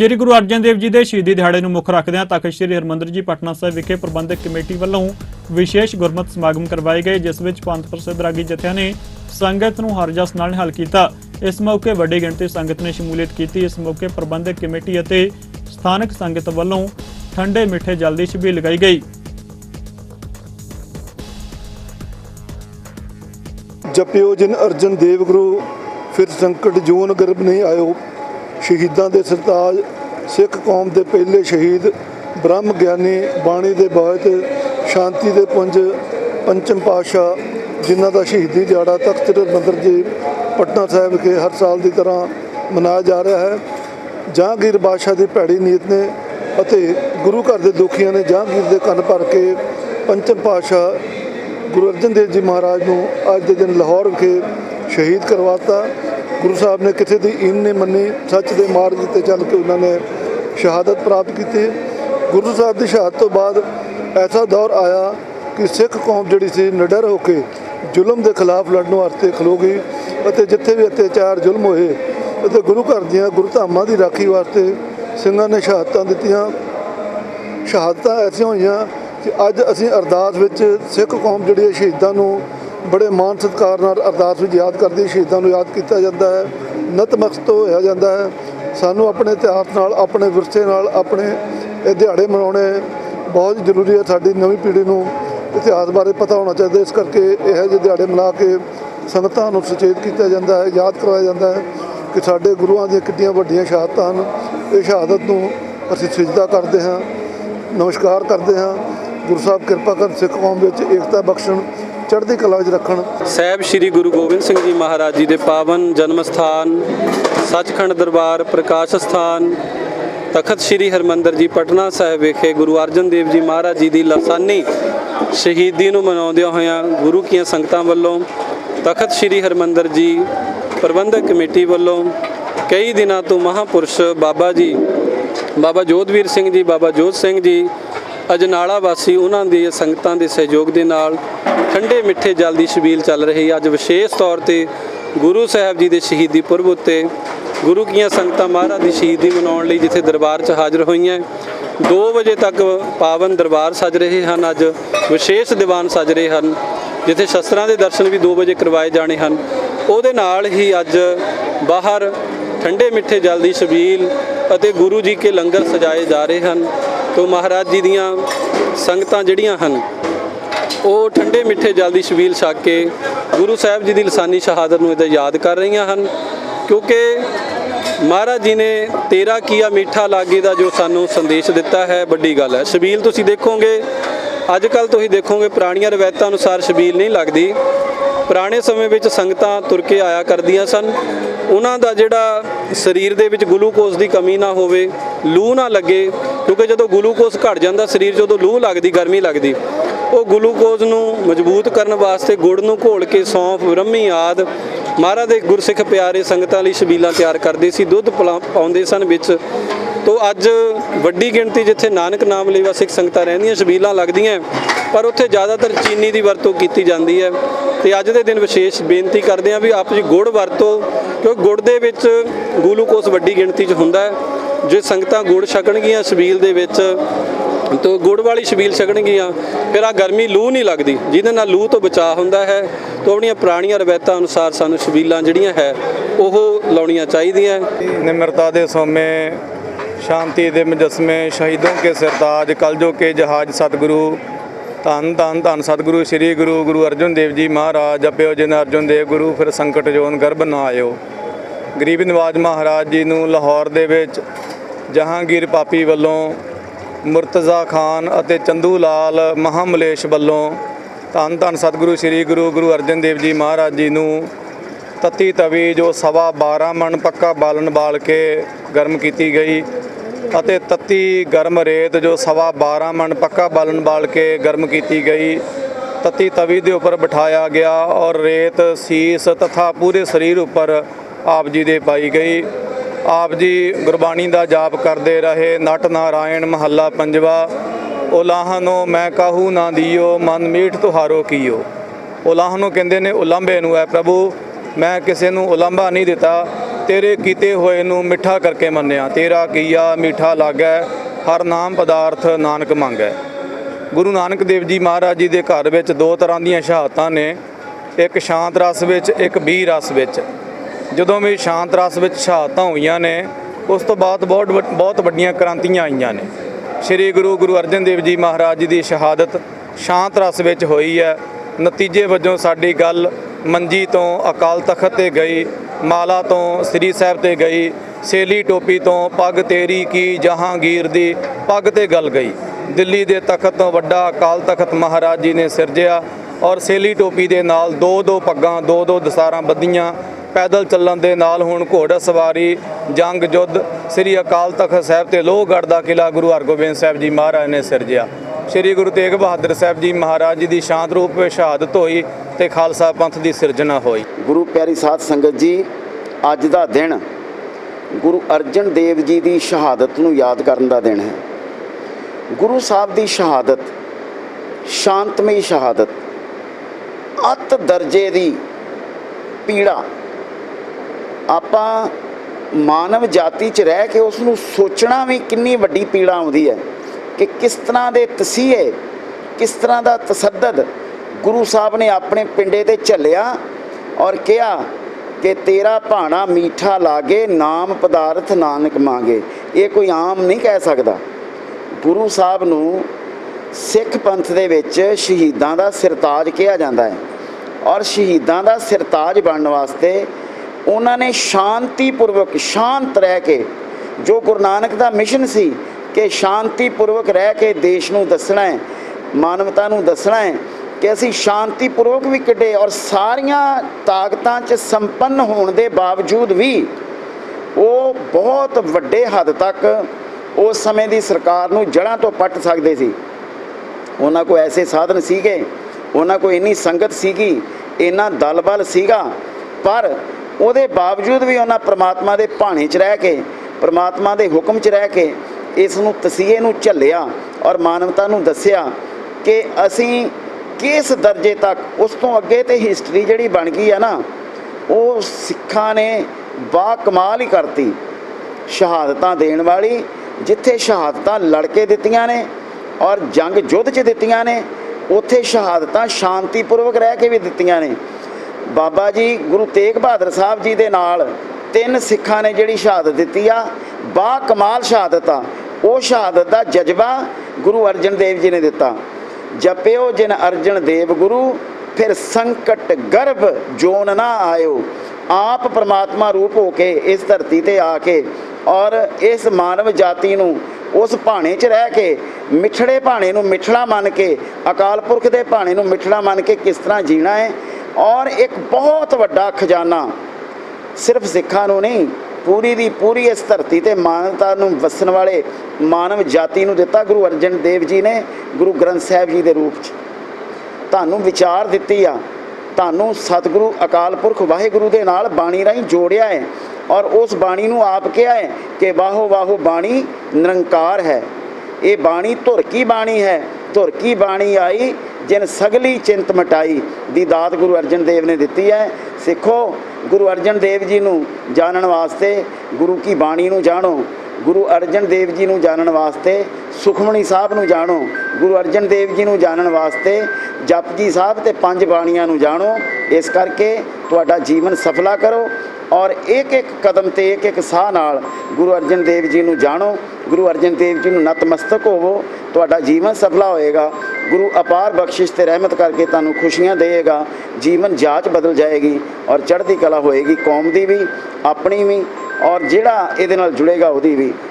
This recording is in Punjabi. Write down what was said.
ਸ਼੍ਰੀ ਗੁਰੂ ਅਰਜਨ ਦੇਵ ਜੀ ਦੇ ਸ਼ਹੀਦੀ ਦਿਹਾੜੇ ਨੂੰ ਮੁੱਖ ਰੱਖਦਿਆਂ ਤਖਤ ਸ਼੍ਰੀ ਹਰਿਮੰਦਰ ਜੀ ਪਟਨਾ ਸਾਹਿਬ ਵਿਖੇ ਪ੍ਰਬੰਧਕ ਕਮੇਟੀ ਵੱਲੋਂ ਵਿਸ਼ੇਸ਼ ਗੁਰਮਤਿ ਸਮਾਗਮ ਕਰਵਾਏ ਗਏ, ਜਿਸ ਵਿੱਚ ਪੰਥ ਪ੍ਰਸਿੱਧ ਰਾਗੀ ਜਥਿਆਂ ਨੇ ਸੰਗਤ ਨੂੰ ਹਰਜਸ ਨਾਲ ਨਿਹਾਲ ਕੀਤਾ। ਇਸ ਮੌਕੇ ਵੱਡੀ ਗਿਣਤੀ ਸੰਗਤ ਨੇ ਸ਼ਮੂਲੀਅਤ ਕੀਤੀ। ਇਸ ਮੌਕੇ ਪ੍ਰਬੰਧਕ ਕਮੇਟੀ ਅਤੇ ਸਥਾਨਕ ਸੰਗਤ ਵੱਲੋਂ ਠੰਡੇ ਮਿੱਠੇ ਜਲ ਦੀ ਛਬੀਲ ਲਗਾਈ ਗਈ। ਜਪਿਓ ਜਿਨ ਅਰਜਨ ਦੇਵ ਗੁਰੂ, ਫਿਰ ਸੰਕਟ ਜੂਨ ਗਰਭ ਨਹੀਂ ਆਇਓ। ਸ਼ਹੀਦਾਂ ਦੇ ਸਰਤਾਜ, ਸਿੱਖ ਕੌਮ ਦੇ ਪਹਿਲੇ ਸ਼ਹੀਦ, ਬ੍ਰਹਮ ਗਿਆਨੀ ਬਾਣੀ ਦੇ ਬਾਤ ਸ਼ਾਂਤੀ ਦੇ ਪੁੰਜ, ਪੰਚਮ ਪਾਤਸ਼ਾਹ, ਜਿਨ੍ਹਾਂ ਦਾ ਸ਼ਹੀਦੀ ਦਿਹਾੜਾ ਤਖਤ ਸ੍ਰੀ ਹਰਿਮੰਦਰ ਜੀ, ਪਟਨਾ ਸਾਹਿਬ ਵਿਖੇ ਹਰ ਸਾਲ ਦੀ ਤਰ੍ਹਾਂ ਮਨਾਇਆ ਜਾ ਰਿਹਾ ਹੈ। ਜਹਾਂਗੀਰ ਬਾਦਸ਼ਾਹ ਦੀ ਭੈੜੀ ਨੀਤ ਨੇ ਅਤੇ ਗੁਰੂ ਘਰ ਦੇ ਦੁਖੀਆਂ ਨੇ ਜਹਾਂਗੀਰ ਦੇ ਕੰਨ ਭਰ ਕੇ ਪੰਚਮ ਪਾਤਸ਼ਾਹ ਗੁਰੂ ਅਰਜਨ ਦੇਵ ਜੀ ਮਹਾਰਾਜ ਨੂੰ ਅੱਜ ਦੇ ਦਿਨ ਲਾਹੌਰ ਵਿਖੇ ਸ਼ਹੀਦ ਕਰਵਾਤਾ ਗੁਰੂ ਸਾਹਿਬ ਨੇ ਕਿਸੇ ਦੀ ਈਨ ਨਹੀਂ ਮੰਨੀ, ਸੱਚ ਦੇ ਮਾਰਗ ਤੇ ਚੱਲ ਕੇ ਉਹਨਾਂ ਨੇ ਸ਼ਹਾਦਤ ਪ੍ਰਾਪਤ ਕੀਤੀ। ਗੁਰੂ ਸਾਹਿਬ ਦੀ ਸ਼ਹਾਦਤ ਤੋਂ ਬਾਅਦ ਐਸਾ ਦੌਰ ਆਇਆ ਕਿ ਸਿੱਖ ਕੌਮ ਜਿਹੜੀ ਸੀ ਨਿਡਰ ਹੋ ਕੇ ਜ਼ੁਲਮ ਦੇ ਖਿਲਾਫ ਲੜਨ ਵਾਸਤੇ ਖਲੋ ਗਈ ਅਤੇ ਜਿੱਥੇ ਵੀ ਅਤਿਆਚਾਰ ਜ਼ੁਲਮ ਹੋਏ ਅਤੇ ਗੁਰੂ ਘਰ ਦੀਆਂ ਗੁਰਧਾਮਾਂ ਦੀ ਰਾਖੀ ਵਾਸਤੇ ਸਿੰਘਾਂ ਨੇ ਸ਼ਹਾਦਤਾਂ ਦਿੱਤੀਆਂ। ਸ਼ਹਾਦਤਾਂ ਐਸੀਆਂ ਹੋਈਆਂ ਕਿ ਅੱਜ ਅਸੀਂ ਅਰਦਾਸ ਵਿੱਚ ਸਿੱਖ ਕੌਮ ਜਿਹੜੀ ਹੈ ਸ਼ਹੀਦਾਂ ਨੂੰ ਬੜੇ ਮਾਣ ਸਤਿਕਾਰ ਨਾਲ ਅਰਦਾਸ ਵਿੱਚ ਯਾਦ ਕਰਦੀ ਸ਼ਹੀਦਾਂ ਨੂੰ ਯਾਦ ਕੀਤਾ ਜਾਂਦਾ ਹੈ ਨਤਮਸਤ ਹੋਇਆ ਜਾਂਦਾ ਹੈ। ਸਾਨੂੰ ਆਪਣੇ ਇਤਿਹਾਸ ਨਾਲ, ਆਪਣੇ ਵਿਰਸੇ ਨਾਲ, ਆਪਣੇ ਇਹ ਦਿਹਾੜੇ ਮਨਾਉਣੇ ਬਹੁਤ ਜ਼ਰੂਰੀ ਹੈ। ਸਾਡੀ ਨਵੀਂ ਪੀੜ੍ਹੀ ਨੂੰ ਇਤਿਹਾਸ ਬਾਰੇ ਪਤਾ ਹੋਣਾ ਚਾਹੀਦਾ ਇਸ ਕਰਕੇ ਇਹੋ ਜਿਹੇ ਦਿਹਾੜੇ ਮਨਾ ਕੇ ਸੰਗਤਾਂ ਨੂੰ ਸੁਚੇਤ ਕੀਤਾ ਜਾਂਦਾ ਹੈ, ਯਾਦ ਕਰਵਾਇਆ ਜਾਂਦਾ ਹੈ ਕਿ ਸਾਡੇ ਗੁਰੂਆਂ ਦੀਆਂ ਕਿੰਨੀਆਂ ਵੱਡੀਆਂ ਸ਼ਹਾਦਤਾਂ ਹਨ। ਇਹ ਸ਼ਹਾਦਤ ਨੂੰ ਅਸੀਂ ਸਜਦਾ ਕਰਦੇ ਹਾਂ, ਨਮਸਕਾਰ ਕਰਦੇ ਹਾਂ। ਗੁਰੂ ਸਾਹਿਬ ਕਿਰਪਾ ਕਰਨ ਸਿੱਖ ਕੌਮ ਵਿੱਚ ਏਕਤਾ ਬਖਸ਼ਣ ਚੜ੍ਹਦੀ ਕਲਾ ਵਿੱਚ ਰੱਖਣ। ਸਾਹਿਬ ਸ੍ਰੀ ਗੁਰੂ ਗੋਬਿੰਦ ਸਿੰਘ ਜੀ ਮਹਾਰਾਜ ਜੀ ਦੇ ਪਾਵਨ ਜਨਮ ਸਥਾਨ, ਸੱਚਖੰਡ ਦਰਬਾਰ ਪ੍ਰਕਾਸ਼ ਸਥਾਨ, ਤਖਤ ਸ੍ਰੀ ਹਰਮੰਦਰ ਜੀ ਪਟਨਾ ਸਾਹਿਬ ਵਿਖੇ ਗੁਰੂ ਅਰਜਨ ਦੇਵ ਜੀ ਮਹਾਰਾਜ ਜੀ ਦੀ ਲਸਾਨੀ ਸ਼ਹੀਦੀ ਨੂੰ ਮਨਾਉਂਦਿਆਂ ਹੋਇਆਂ ਗੁਰੂ ਕੀਆਂ ਸੰਗਤਾਂ ਵੱਲੋਂ ਤਖਤ ਸ੍ਰੀ ਹਰਮੰਦਰ ਜੀ ਪ੍ਰਬੰਧਕ ਕਮੇਟੀ ਵੱਲੋਂ ਕਈ ਦਿਨਾਂ ਤੋਂ ਮਹਾਪੁਰਸ਼ ਬਾਬਾ ਜੀ, ਬਾਬਾ ਜੋਧਵੀਰ ਸਿੰਘ ਜੀ, ਬਾਬਾ ਜੋਧ ਸਿੰਘ ਜੀ ਅਜਨਾਲਾ ਵਾਸੀ, ਉਹਨਾਂ ਦੀ ਸੰਗਤਾਂ ਦੇ ਸਹਿਯੋਗ ਦੇ ਨਾਲ ਠੰਡੇ ਮਿੱਠੇ ਜਲ ਦੀ ਛਬੀਲ ਚੱਲ ਰਹੀ ਅੱਜ ਵਿਸ਼ੇਸ਼ ਤੌਰ ਤੇ ਗੁਰੂ ਸਾਹਿਬ ਜੀ ਦੇ ਸ਼ਹੀਦੀ ਪੁਰਬ ਉੱਤੇ ਗੁਰੂ ਕੀਆਂ ਸੰਗਤਾਂ ਮਹਾਰਾਜ ਦੀ ਸ਼ਹੀਦੀ ਮਨਾਉਣ ਲਈ ਜਿੱਥੇ ਦਰਬਾਰ 'ਚ ਹਾਜ਼ਰ ਹੋਈਆਂ 2 ਵਜੇ ਤੱਕ ਪਾਵਨ ਦਰਬਾਰ ਸਜ ਰਹੇ ਹਨ। ਅੱਜ ਵਿਸ਼ੇਸ਼ ਦੀਵਾਨ ਸਜ ਰਹੇ ਹਨ, ਜਿੱਥੇ ਸ਼ਸਤਰਾਂ ਦੇ ਦਰਸ਼ਨ ਵੀ 2 ਵਜੇ ਕਰਵਾਏ ਜਾਣੇ ਹਨ। ਉਹਦੇ ਨਾਲ ਹੀ ਅੱਜ ਬਾਹਰ ਠੰਡੇ ਮਿੱਠੇ ਜਲ ਦੀ ਛਬੀਲ ਅਤੇ ਗੁਰੂ ਜੀ ਕੇ ਲੰਗਰ ਸਜਾਏ ਜਾ ਰਹੇ ਹਨ। ਤੋਂ ਮਹਾਰਾਜ ਜੀ ਦੀਆਂ ਸੰਗਤਾਂ ਜਿਹੜੀਆਂ ਹਨ, ਉਹ ਠੰਡੇ ਮਿੱਠੇ ਜਲ ਦੀ ਛਬੀਲ ਛਕ ਕੇ ਗੁਰੂ ਸਾਹਿਬ ਜੀ ਦੀ ਲਸਾਨੀ ਸ਼ਹਾਦਤ ਨੂੰ ਇਹਦਾ ਯਾਦ ਕਰ ਰਹੀਆਂ ਹਨ, ਕਿਉਂਕਿ ਮਹਾਰਾਜ ਜੀ ਨੇ ਤੇਰਾ ਕੀਆ ਮਿੱਠਾ ਲਾਗੇ ਦਾ ਜੋ ਸਾਨੂੰ ਸੰਦੇਸ਼ ਦਿੱਤਾ ਹੈ, ਵੱਡੀ ਗੱਲ ਹੈ। ਛਬੀਲ ਤੁਸੀਂ ਦੇਖੋਗੇ ਅੱਜ ਕੱਲ ਤੁਸੀਂ ਦੇਖੋਗੇ ਪੁਰਾਣੀਆਂ ਰਵਾਇਤਾਂ ਅਨੁਸਾਰ ਛਬੀਲ ਨਹੀਂ ਲੱਗਦੀ। ਪੁਰਾਣੇ ਸਮੇਂ ਵਿੱਚ ਸੰਗਤਾਂ ਤੁਰ ਕੇ ਆਇਆ ਕਰਦੀਆਂ ਸਨ। ਉਹਨਾਂ ਦਾ ਜਿਹੜਾ ਸਰੀਰ ਦੇ ਵਿੱਚ ਗਲੂਕੋਜ਼ ਦੀ ਕਮੀ ਨਾ ਹੋਵੇ, ਲੂ ਨਾ ਲੱਗੇ ਕਿਉਂਕਿ ਜਦੋਂ ਗਲੂਕੋਜ਼ ਘਟ ਜਾਂਦਾ, ਸਰੀਰ 'ਚ ਉਦੋਂ ਲੂ ਲੱਗਦੀ, ਗਰਮੀ ਲੱਗਦੀ, ਉਹ ਗਲੂਕੋਜ਼ ਨੂੰ ਮਜ਼ਬੂਤ ਕਰਨ ਵਾਸਤੇ ਗੁੜ ਨੂੰ ਘੋਲ ਕੇ ਸੌਂਫ ਬ੍ਰਹਮੀ ਆਦ ਮਹਾਰਾਜ ਦੇ ਗੁਰਸਿੱਖ ਪਿਆਰੇ ਸੰਗਤਾਂ ਲਈ ਛਬੀਲਾਂ ਤਿਆਰ ਕਰਦੇ ਸੀ। ਦੁੱਧ ਪਿਲਾ- ਪਾਉਂਦੇ ਸਨ ਵਿੱਚ। ਤੋ ਅੱਜ ਵੱਡੀ ਗਿਣਤੀ ਜਿੱਥੇ ਨਾਨਕ ਨਾਮ ਲੇਵਾ ਸਿੱਖ ਸੰਗਤਾਂ ਰਹਿੰਦੀਆਂ ਛਬੀਲਾਂ ਲੱਗਦੀਆਂ, ਪਰ ਉੱਥੇ ਜ਼ਿਆਦਾਤਰ ਚੀਨੀ ਦੀ ਵਰਤੋਂ ਕੀਤੀ ਜਾਂਦੀ ਹੈ। ਤੇ ਅੱਜ ਦੇ ਦਿਨ ਵਿਸ਼ੇਸ਼ ਬੇਨਤੀ ਕਰਦੇ ਹਾਂ ਵੀ ਆਪ ਜੀ ਗੁੜ ਵਰਤੋ, ਕਿਉਂਕਿ ਗੁੜ ਦੇ ਵਿੱਚ ਗਲੂਕੋਜ਼ ਵੱਡੀ ਗਿਣਤੀ 'ਚ ਹੁੰਦਾ ਹੈ। ਜੇ ਸੰਗਤਾਂ ਗੁੜ ਛਕਣਗੀਆਂ ਸ਼ਬੀਲ ਦੇ ਵਿੱਚ, ਤੋ ਗੁੜ ਵਾਲੀ ਛਬੀਲ ਛਕਣਗੀਆਂ, ਫਿਰ ਆ ਗਰਮੀ ਲੂ ਨਹੀਂ ਲੱਗਦੀ। ਜਿਹਦੇ ਨਾਲ ਲੂ ਤੋਂ ਬਚਾਅ ਹੁੰਦਾ ਹੈ, ਤੋਂ ਆਪਣੀਆਂ ਪੁਰਾਣੀਆਂ ਰਵਾਇਤਾਂ ਅਨੁਸਾਰ ਸਾਨੂੰ ਸ਼ਬੀਲਾਂ ਜਿਹੜੀਆਂ ਹੈ, ਉਹ ਲਾਉਣੀਆਂ ਚਾਹੀਦੀਆਂ। ਨਿਮਰਤਾ ਦੇ ਸੋਮੇ, ਸ਼ਾਂਤੀ ਦੇ ਮੁਜਸਮੇ, ਸ਼ਹੀਦੋਂ ਕੇ ਸਰਤਾਜ ਕਲਜੋ ਕੇ ਜਹਾਜ਼ ਸਤਿਗੁਰੂ। ਧੰਨ ਧੰਨ ਧੰਨ ਸਤਿਗੁਰੂ ਸ੍ਰੀ ਗੁਰੂ ਗੁਰੂ ਅਰਜਨ ਦੇਵ ਜੀ ਮਹਾਰਾਜ, ਜਪਿਓ ਜਿਨ ਅਰਜਨ ਦੇਵ ਗੁਰੂ, ਫਿਰ ਸੰਕਟ ਜੋਨ ਗਰਭ ਨਾ ਆਇਓ। ਗਰੀਬ ਨਿਵਾਜ ਮਹਾਰਾਜ ਜੀ ਨੂੰ ਲਾਹੌਰ ਦੇ ਵਿੱਚ ਜਹਾਂਗੀਰ ਪਾਪੀ ਵੱਲੋਂ ਮੁਰਤਜ਼ਾ ਖਾਨ ਅਤੇ ਚੰਦੂ ਲਾਲ ਮਹਾਮਲੇਸ਼ ਵੱਲੋਂ ਧੰਨ ਧੰਨ ਸਤਿਗੁਰੂ ਸ੍ਰੀ ਗੁਰੂ ਗੁਰੂ ਅਰਜਨ ਦੇਵ ਜੀ ਮਹਾਰਾਜ ਜੀ ਨੂੰ ਤਤੀ ਤਵੀ ਜੋ ਸਵਾ 12 ਮਣ ਪੱਕਾ ਬਾਲਣ ਬਾਲ ਕੇ ਗਰਮ ਕੀਤੀ ਗਈ ਅਤੇ ਤਤੀ ਗਰਮ ਰੇਤ ਜੋ ਸਵਾ 12 ਮਣ ਪੱਕਾ ਬਾਲਣ ਬਾਲ ਕੇ ਗਰਮ ਕੀਤੀ ਗਈ। ਤਤੀ ਤਵੀ ਦੇ ਉੱਪਰ ਬਿਠਾਇਆ ਗਿਆ ਔਰ ਰੇਤ ਸੀਸ ਤਥਾ ਪੂਰੇ ਸਰੀਰ ਉੱਪਰ ਆਪ ਜੀ ਦੇ ਪਾਈ ਗਈ। ਆਪ ਜੀ ਗੁਰਬਾਣੀ ਦਾ ਜਾਪ ਕਰਦੇ ਰਹੇ। ਨਟ ਨਾਰਾਇਣ ਮਹੱਲਾ ਪੰਜਵਾ, ਉਲਾਹਨੋ ਮੈਂ ਕਾਹੂ ਨਾ ਦਿਓ, ਮਨ ਮੀਠ ਤੁਹਾਰੋ ਕੀਓ। ਉਲਾਹਨੋ ਕਹਿੰਦੇ ਨੇ ਉਲੰਬੇ ਨੂੰ ਹੈ ਪ੍ਰਭੂ, ਮੈਂ ਕਿਸੇ ਨੂੰ ਉਲੰਬਾ ਨਹੀਂ ਦਿੱਤਾ। ਤੇਰੇ ਕੀਤੇ ਹੋਏ ਨੂੰ ਮਿੱਠਾ ਕਰਕੇ ਮੰਨਿਆ। ਤੇਰਾ ਕੀਆ ਮਿੱਠਾ ਲਾਗੈ, ਹਰ ਨਾਮ ਪਦਾਰਥ ਨਾਨਕ ਮੰਗੈ। ਗੁਰੂ ਨਾਨਕ ਦੇਵ ਜੀ ਮਹਾਰਾਜ ਜੀ ਦੇ ਘਰ ਵਿੱਚ ਦੋ ਤਰ੍ਹਾਂ ਦੀਆਂ ਸ਼ਹਾਦਤਾਂ ਨੇ। ਇੱਕ ਸ਼ਾਂਤ ਰਸ ਵਿੱਚ, ਇੱਕ ਬੀ ਰਸ ਵਿੱਚ। ਜਦੋਂ ਵੀ ਸ਼ਾਂਤ ਰਸ ਵਿੱਚ ਸ਼ਹਾਦਤਾਂ ਹੋਈਆਂ ਨੇ, ਉਸ ਤੋਂ ਬਾਅਦ ਬਹੁਤ ਵੱਡ- ਬਹੁਤ ਵੱਡੀਆਂ ਕ੍ਰਾਂਤੀਆਂ ਆਈਆਂ ਨੇ। ਸ੍ਰੀ ਗੁਰੂ ਗੁਰੂ ਅਰਜਨ ਦੇਵ ਜੀ ਮਹਾਰਾਜ ਜੀ ਦੀ ਸ਼ਹਾਦਤ ਸ਼ਾਂਤ ਰਸ ਵਿੱਚ ਹੋਈ ਹੈ। ਨਤੀਜੇ ਵਜੋਂ ਸਾਡੀ ਗੱਲ ਮੰਜੀ ਤੋਂ ਅਕਾਲ ਤਖਤ ਤੇ ਗਈ, ਮਾਲਾ ਤੋਂ ਸ੍ਰੀ ਸਾਹਿਬ ਤੇ ਗਈ, ਸੇਲੀ ਟੋਪੀ ਤੋਂ ਪੱਗ ਤੇਰੀ ਕੀ ਜਹਾਂਗੀਰ ਦੀ ਪੱਗ ਤੇ ਗੱਲ ਗਈ। ਦਿੱਲੀ ਦੇ ਤਖਤ ਤੋਂ ਵੱਡਾ ਅਕਾਲ ਤਖਤ ਮਹਾਰਾਜ ਜੀ ਨੇ ਸਿਰਜਿਆ ਔਰ ਸੇਲੀ ਟੋਪੀ ਦੇ ਨਾਲ ਦੋ ਦੋ ਪੱਗਾਂ, ਦੋ ਦੋ ਦਸਾਰਾਂ ਬੱਧੀਆਂ ਪੈਦਲ ਚੱਲਣ ਦੇ ਨਾਲ ਹੁਣ ਘੋੜਾ ਸਵਾਰੀ, ਜੰਗ ਜੁੱਧ ਸ੍ਰੀ ਅਕਾਲ ਤਖਤ ਸਾਹਿਬ ਤੇ ਲੋਹਗੜ੍ਹ ਦਾ ਕਿਲਾ ਗੁਰੂ ਹਰਗੋਬਿੰਦ ਸਾਹਿਬ ਜੀ ਮਹਾਰਾਜ ਨੇ ਸਿਰਜਿਆ। ਸ੍ਰੀ ਗੁਰੂ ਤੇਗ ਬਹਾਦਰ ਸਾਹਿਬ ਜੀ ਮਹਾਰਾਜ ਜੀ ਦੀ ਸ਼ਾਂਤ ਰੂਪ ਵਿੱਚ ਸ਼ਹਾਦਤ ਹੋਈ ਤੇ ਖਾਲਸਾ ਪੰਥ ਦੀ ਸਿਰਜਣਾ ਹੋਈ। ਗੁਰੂ ਪਿਆਰੀ ਸਾਧ ਸੰਗਤ ਜੀ, ਅੱਜ ਦਾ ਦਿਨ ਗੁਰੂ ਅਰਜਨ ਦੇਵ ਜੀ ਦੀ ਸ਼ਹਾਦਤ ਨੂੰ ਯਾਦ ਕਰਨ ਦਾ ਦਿਨ ਹੈ। ਗੁਰੂ ਸਾਹਿਬ ਦੀ ਸ਼ਹਾਦਤ, ਸ਼ਾਂਤਮਈ ਸ਼ਹਾਦਤ, ਅਤ ਦਰਜੇ ਦੀ ਪੀੜਾ ਆਪਾਂ ਮਾਨਵ ਜਾਤੀ 'ਚ ਰਹਿ ਕੇ ਉਸ ਨੂੰ ਸੋਚਣਾ ਵੀ ਕਿੰਨੀ ਵੱਡੀ ਪੀੜਾ ਆਉਂਦੀ ਹੈ ਕਿ ਕਿਸ ਤਰ੍ਹਾਂ ਦੇ ਤਸੀਹੇ, ਕਿਸ ਤਰ੍ਹਾਂ ਦਾ ਤਸੱਦਦ ਗੁਰੂ ਸਾਹਿਬ ਨੇ ਆਪਣੇ ਪਿੰਡੇ ਤੇ ਝੱਲਿਆ ਔਰ ਕਿਹਾ ਕਿ ਤੇਰਾ ਭਾਣਾ ਮੀਠਾ ਲਾਗੇ, ਨਾਮ ਪਦਾਰਥ ਨਾਨਕ ਮੰਗੇ। ਇਹ ਕੋਈ ਆਮ ਨਹੀਂ ਕਹਿ ਸਕਦਾ। ਗੁਰੂ ਸਾਹਿਬ ਨੂੰ ਸਿੱਖ ਪੰਥ ਦੇ ਵਿੱਚ ਸ਼ਹੀਦਾਂ ਦਾ ਸਿਰਤਾਜ ਕਿਹਾ ਜਾਂਦਾ ਹੈ। ਔਰ ਸ਼ਹੀਦਾਂ ਦਾ ਸਿਰਤਾਜ ਬਣਨ ਵਾਸਤੇ ਉਹਨਾਂ ਨੇ ਸ਼ਾਂਤੀਪੂਰਵਕ, ਸ਼ਾਂਤ ਰਹਿ ਕੇ, ਜੋ ਗੁਰੂ ਨਾਨਕ ਦਾ ਮਿਸ਼ਨ ਸੀ ਕਿ ਸ਼ਾਂਤੀਪੂਰਵਕ ਰਹਿ ਕੇ ਦੇਸ਼ ਨੂੰ ਦੱਸਣਾ ਹੈ, ਮਾਨਵਤਾ ਨੂੰ ਦੱਸਣਾ ਹੈ, ਕਿ ਅਸੀਂ ਸ਼ਾਂਤੀਪੂਰਵਕ ਵੀ ਕੱਢੇ ਔਰ ਸਾਰੀਆਂ ਤਾਕਤਾਂ 'ਚ ਸੰਪੰਨ ਹੋਣ ਦੇ ਬਾਵਜੂਦ ਵੀ ਉਹ ਬਹੁਤ ਵੱਡੇ ਹੱਦ ਤੱਕ ਉਸ ਸਮੇਂ ਦੀ ਸਰਕਾਰ ਨੂੰ ਜੜ੍ਹਾਂ ਤੋਂ ਪੱਟ ਸਕਦੇ ਸੀ। ਉਹਨਾਂ ਕੋਲ ਐਸੇ ਸਾਧਨ ਸੀਗੇ, ਉਹਨਾਂ ਕੋਲ ਇੰਨੀ ਸੰਗਤ ਸੀਗੀ, ਇੰਨਾ ਦਲ ਬਲ ਸੀਗਾ, ਪਰ ਉਹਦੇ ਬਾਵਜੂਦ ਵੀ ਉਹਨਾਂ ਪ੍ਰਮਾਤਮਾ ਦੇ ਭਾਣੇ 'ਚ ਰਹਿ ਕੇ, ਪ੍ਰਮਾਤਮਾ ਦੇ ਹੁਕਮ 'ਚ ਰਹਿ ਕੇ ਇਸ ਨੂੰ ਤਸੀਹੇ ਨੂੰ ਝੱਲਿਆ ਔਰ ਮਾਨਵਤਾ ਨੂੰ ਦੱਸਿਆ ਕਿ ਅਸੀਂ ਕਿਸ ਦਰਜੇ ਤੱਕ ਉਸ ਤੋਂ ਅੱਗੇ ਤੇ ਹਿਸਟਰੀ ਜਿਹੜੀ ਬਣ ਗਈ ਹੈ ਨਾ, ਉਹ ਸਿੱਖਾਂ ਨੇ ਬਾ ਕਮਾਲ ਹੀ ਕਰਤੀ। ਸ਼ਹਾਦਤਾਂ ਦੇਣ ਵਾਲੀ, ਜਿੱਥੇ ਸ਼ਹਾਦਤਾਂ ਲੜ ਕੇ ਦਿੱਤੀਆਂ ਨੇ ਔਰ ਜੰਗ ਯੁੱਧ 'ਚ ਦਿੱਤੀਆਂ ਨੇ, ਉੱਥੇ ਸ਼ਹਾਦਤਾਂ ਸ਼ਾਂਤੀਪੂਰਵਕ ਰਹਿ ਕੇ ਵੀ ਦਿੱਤੀਆਂ ਨੇ। ਬਾਬਾ ਜੀ, ਗੁਰੂ ਤੇਗ ਬਹਾਦਰ ਸਾਹਿਬ ਜੀ ਦੇ ਨਾਲ ਤਿੰਨ ਸਿੱਖਾਂ ਨੇ ਜਿਹੜੀ ਸ਼ਹਾਦਤ ਦਿੱਤੀ ਆ, ਬਾ ਕਮਾਲ ਸ਼ਹਾਦਤ ਆ। ਉਹ ਸ਼ਹਾਦਤ ਦਾ ਜਜ਼ਬਾ ਗੁਰੂ ਅਰਜਨ ਦੇਵ ਜੀ ਨੇ ਦਿੱਤਾ। ਜਪਿਓ ਜਿਨ ਅਰਜਨ ਦੇਵ ਗੁਰੂ, ਫਿਰ ਸੰਕਟ ਗਰਭ ਜੋਨ ਨਾ ਆਇਓ। ਆਪ ਪਰਮਾਤਮਾ ਰੂਪ ਹੋ ਕੇ ਇਸ ਧਰਤੀ ਤੇ ਆ ਕੇ ਔਰ ਇਸ ਮਾਨਵ ਜਾਤੀ ਨੂੰ ਉਸ ਭਾਣੇ 'ਚ ਰਹਿ ਕੇ, ਮਿੱਠੜੇ ਭਾਣੇ ਨੂੰ ਮਿੱਠੜਾ ਮੰਨ ਕੇ, ਅਕਾਲ ਪੁਰਖ ਦੇ ਭਾਣੇ ਨੂੰ ਮਿੱਠੜਾ ਮੰਨ ਕੇ ਕਿਸ ਤਰ੍ਹਾਂ ਜੀਣਾ ਹੈ ਔਰ ਇੱਕ ਬਹੁਤ ਵੱਡਾ ਖਜ਼ਾਨਾ ਸਿਰਫ ਸਿੱਖਾਂ ਨੂੰ ਨਹੀਂ, ਪੂਰੀ ਦੀ ਪੂਰੀ ਇਸ ਧਰਤੀ ਤੇ ਮਾਨਵਤਾ ਨੂੰ ਵਸਣ ਵਾਲੇ ਮਾਨਵ ਜਾਤੀ ਨੂੰ ਦਿੱਤਾ। ਗੁਰੂ ਅਰਜਨ ਦੇਵ ਜੀ ਨੇ ਗੁਰੂ ਗ੍ਰੰਥ ਸਾਹਿਬ ਜੀ ਦੇ ਰੂਪ 'ਚ ਤੁਹਾਨੂੰ ਵਿਚਾਰ ਦਿੱਤੀ ਆ। ਤੁਹਾਨੂੰ ਸਤਿਗੁਰੂ ਅਕਾਲ ਪੁਰਖ ਵਾਹਿਗੁਰੂ ਦੇ ਨਾਲ ਬਾਣੀ ਰਾਹੀਂ ਜੋੜਿਆ ਹੈ ਔਰ ਉਸ ਬਾਣੀ ਨੂੰ ਆਪ ਕਿਹਾ ਹੈ ਕਿ ਵਾਹੋ ਵਾਹੋ ਬਾਣੀ ਨਿਰੰਕਾਰ ਹੈ। ਇਹ ਬਾਣੀ ਧੁਰ ਕੀ ਬਾਣੀ ਹੈ? ਧੁਰ ਕੀ ਬਾਣੀ ਆਈ? ਜਿਨ ਸਗਲੀ ਚਿੰਤ ਮਟਾਈ ਦੀ ਦਾਤ ਗੁਰੂ ਅਰਜਨ ਦੇਵ ਨੇ ਦਿੱਤੀ ਹੈ। ਸਿੱਖੋ, ਗੁਰੂ ਅਰਜਨ ਦੇਵ ਜੀ ਨੂੰ ਜਾਣਨ ਵਾਸਤੇ, ਗੁਰੂ ਕੀ ਬਾਣੀ ਨੂੰ ਜਾਣੋ, ਗੁਰੂ ਅਰਜਨ ਦੇਵ ਜੀ ਨੂੰ ਜਾਣਨ ਵਾਸਤੇ ਸੁਖਮਣੀ ਸਾਹਿਬ ਨੂੰ ਜਾਣੋ, ਗੁਰੂ ਅਰਜਨ ਦੇਵ ਜੀ ਨੂੰ ਜਾਣਨ ਵਾਸਤੇ, ਜਪਜੀ ਸਾਹਿਬ ਤੇ ਪੰਜ ਬਾਣੀਆਂ ਨੂੰ ਜਾਣੋ। ਇਸ ਕਰਕੇ ਤੁਹਾਡਾ ਜੀਵਨ ਸਫਲਾ ਕਰੋ ਔਰ ਇੱਕ ਇੱਕ ਕਦਮ ਤੇ ਇੱਕ ਇੱਕ ਸਾਹ ਨਾਲ ਗੁਰੂ ਅਰਜਨ ਦੇਵ ਜੀ ਨੂੰ ਜਾਣੋ। ਗੁਰੂ ਅਰਜਨ ਦੇਵ ਜੀ ਨੂੰ ਨਤਮਸਤਕ ਹੋਵੋ। ਤੁਹਾਡਾ ਜੀਵਨ ਸਫਲਾ ਹੋਏਗਾ। ਗੁਰੂ ਅਪਾਰ ਬਖਸ਼ਿਸ਼ ਤੇ ਰਹਿਮਤ ਕਰਕੇ ਤੁਹਾਨੂੰ ਖੁਸ਼ੀਆਂ ਦੇਵੇਗਾ ਜੀਵਨ ਜਾਚ ਬਦਲ ਜਾਏਗੀ ਔਰ ਚੜ੍ਹਦੀ ਕਲਾ ਹੋਏਗੀ, ਕੌਮ ਦੀ ਵੀ, ਆਪਣੀ ਵੀ ਔਰ ਜਿਹੜਾ ਇਹਦੇ ਨਾਲ ਜੁੜੇਗਾ ਉਹਦੀ ਵੀ।